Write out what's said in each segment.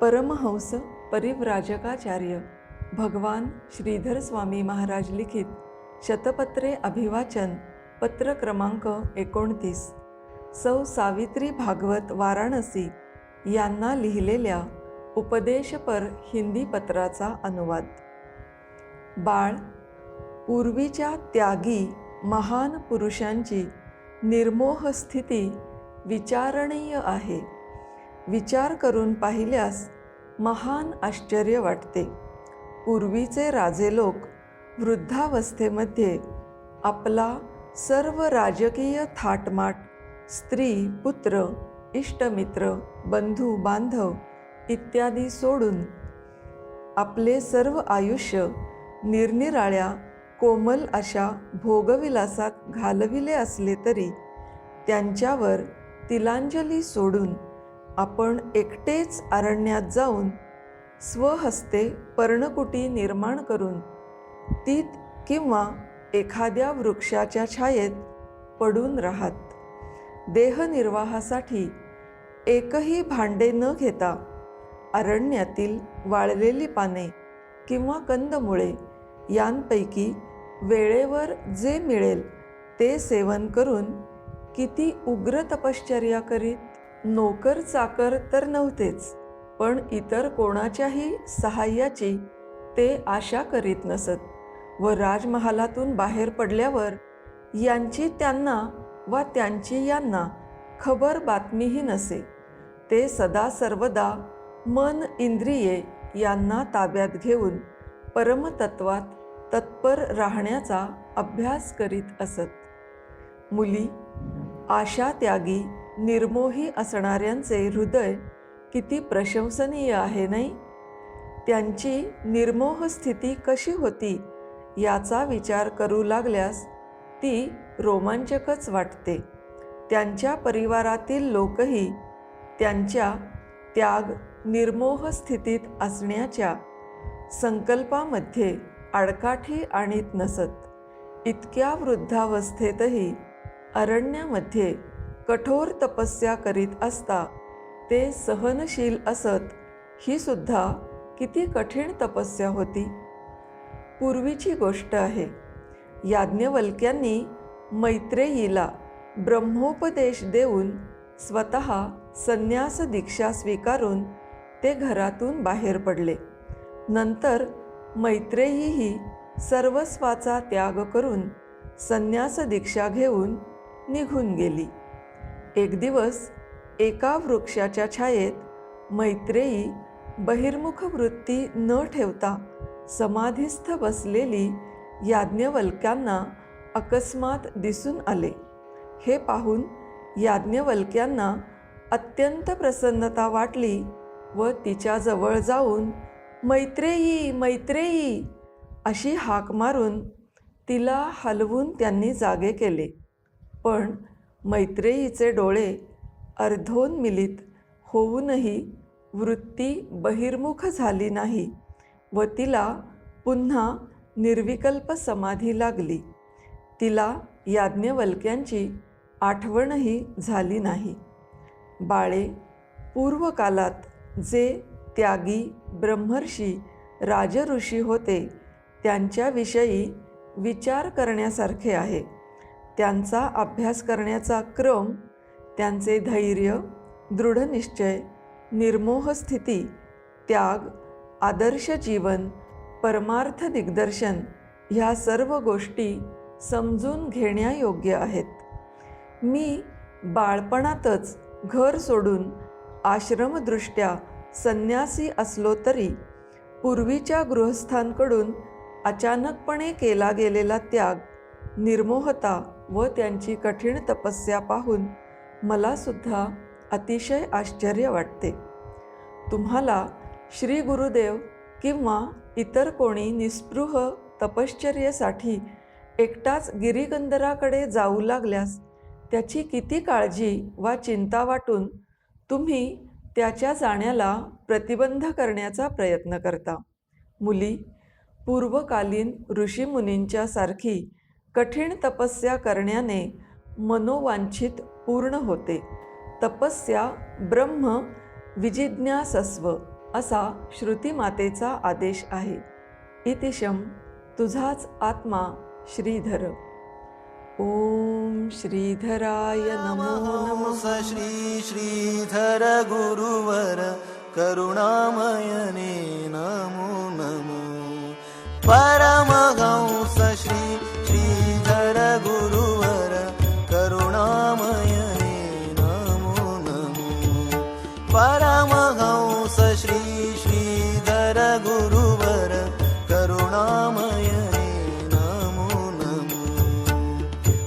परमहंस परिव्राजकाचार्य भगवान श्रीधर स्वामी महाराज लिखित शतपत्रे अभिवाचन पत्र क्रमांक एकोणतीस. सौ सावित्री भागवत वाराणसी यांना लिहिलेल्या उपदेशपर हिंदी पत्राचा अनुवाद. बाळ पूर्वीच्या त्यागी महान पुरुषांची निर्मोह स्थिती विचारणीय आहे. विचार करून पाहिल्यास महान आश्चर्य वाटते. पूर्वीचे राजे लोक वृद्धावस्थेमध्ये आपला सर्व राजकीय थाटमाट स्त्री पुत्र इष्टमित्र बंधू बांधव इत्यादी सोडून आपले सर्व आयुष्य निरनिराळ्या कोमल अशा भोगविलासात घालविले असले तरी त्यांच्यावर तिलांजली सोडून आपण एकटेच अरण्यात जाऊन स्वहस्ते पर्णकुटी निर्माण करून तीत किंवा एखाद्या वृक्षाच्या छायेत पडून राहत. देहनिर्वाहासाठी एकही भांडे न घेता अरण्यातील वाळलेली पाने किंवा कंदमुळे यांपैकी वेळेवर जे मिळेल ते सेवन करून किती उग्र तपश्चर्या करीत? नोकर चाकर तर नव्हतेच पण इतर कोणाच्याही सहाय्याची ते आशा करीत नसत व राजमहालातून बाहेर पडल्यावर यांची त्यांना वा त्यांची यांना खबर बातमीही नसे. ते सदा सर्वदा मन इंद्रिये यांना ताब्यात घेऊन परमतत्वात तत्पर राहण्याचा अभ्यास करीत असत. मुली आशा त्यागी निर्मोही असणाऱ्यांचे हृदय किती प्रशंसनीय आहे नाही? त्यांची निर्मोह स्थिती कशी होती याचा विचार करू लागल्यास ती रोमांचकच वाटते. त्यांच्या परिवारातील लोकही त्यांच्या त्याग निर्मोह स्थितीत असण्याच्या संकल्पामध्ये आडकाठी आणीत नसत. इतक्या वृद्धावस्थेतही अरण्यामध्ये कठोर तपस्या करीत असता ते सहनशील असत. ही सुद्धा किती कठीण तपस्या होती. पूर्वीची गोष्ट आहे. याज्ञवल्क्यांनी मैत्रेयीला ब्रह्मोपदेश देऊन स्वतः संन्यास दीक्षा स्वीकारून ते घरातून बाहेर पडले. नंतर मैत्रेयीही सर्वस्वाचा त्याग करून संन्यास दीक्षा घेऊन निघून गेली. एक दिवस एका वृक्षाच्या छायेत मैत्रेयी बहिर्मुख वृत्ती न ठेवता समाधीस्थ बसलेली याज्ञवल्क्यांना अकस्मात दिसून आले. हे पाहून याज्ञवल्क्यांना अत्यंत प्रसन्नता वाटली व तिच्याजवळ जाऊन मैत्रेयी मैत्रेयी अशी हाक मारून तिला हलवून त्यांनी जागे केले. पण मैत्रेयीचे डोळे अर्धोन्मिलित होऊनही वृत्ती बहिर्मुख झाली नाही व तिला पुन्हा निर्विकल्प समाधी लागली. तिला याज्ञवल्क्यांची आठवणही झाली नाही. बाळे पूर्वकालात जे त्यागी ब्रह्मर्षी राजऋषी होते त्यांच्याविषयी विचार करण्यासारखे आहे. त्यांचा अभ्यास करण्याचा क्रम त्यांचे धैर्य दृढनिश्चय निर्मोह स्थिती त्याग आदर्श जीवन परमार्थ दिग्दर्शन ह्या सर्व गोष्टी समजून घेण्यायोग्य आहेत. मी बाळपणातच घर सोडून आश्रमदृष्ट्या संन्यासी असलो तरी पूर्वीच्या गृहस्थांकडून अचानकपणे केला गेलेला त्याग निर्मोहता व त्यांची कठीण तपस्या पाहून मला सुद्धा अतिशय आश्चर्य वाटते. तुम्हाला श्री गुरुदेव किंवा इतर कोणी निस्पृह तपश्चर्येसाठी एकटाच गिरिगंधराकडे जाऊ लागल्यास त्याची किती काळजी वा चिंता वाटून तुम्ही त्याच्या जाण्याला प्रतिबंध करण्याचा प्रयत्न करता. मुली पूर्वकालीन ऋषीमुनींच्या सारखी कठीण तपस्या करण्याने मनोवांछित पूर्ण होते. तपस्या ब्रह्म विजिज्ञासस्व असा श्रुतीमातेचा आदेश आहे. इतिशम तुझाच आत्मा श्रीधर. ओम श्रीधराय नमो नम. स श्री श्रीधर गुरुवर करुणामयने नमो नमो. परमहंस श्री परमहंस श्री श्रीधर गुरुवर करुणामयने नमो नमो।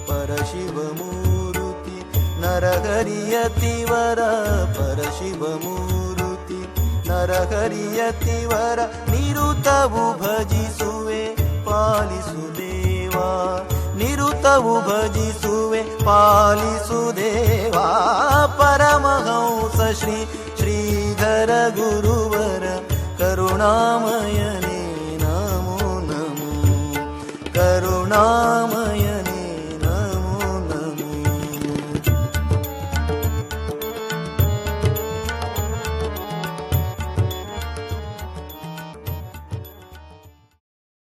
परशिवमूर्ति नरहरियतिवर परशिवमूर्ति नरहरियतिवर निरुतवु भजिसुवे पालिसुदेवा। निरुतवु भजिसुवे पालिसुदेवा। परमहंस श्री श्रीधर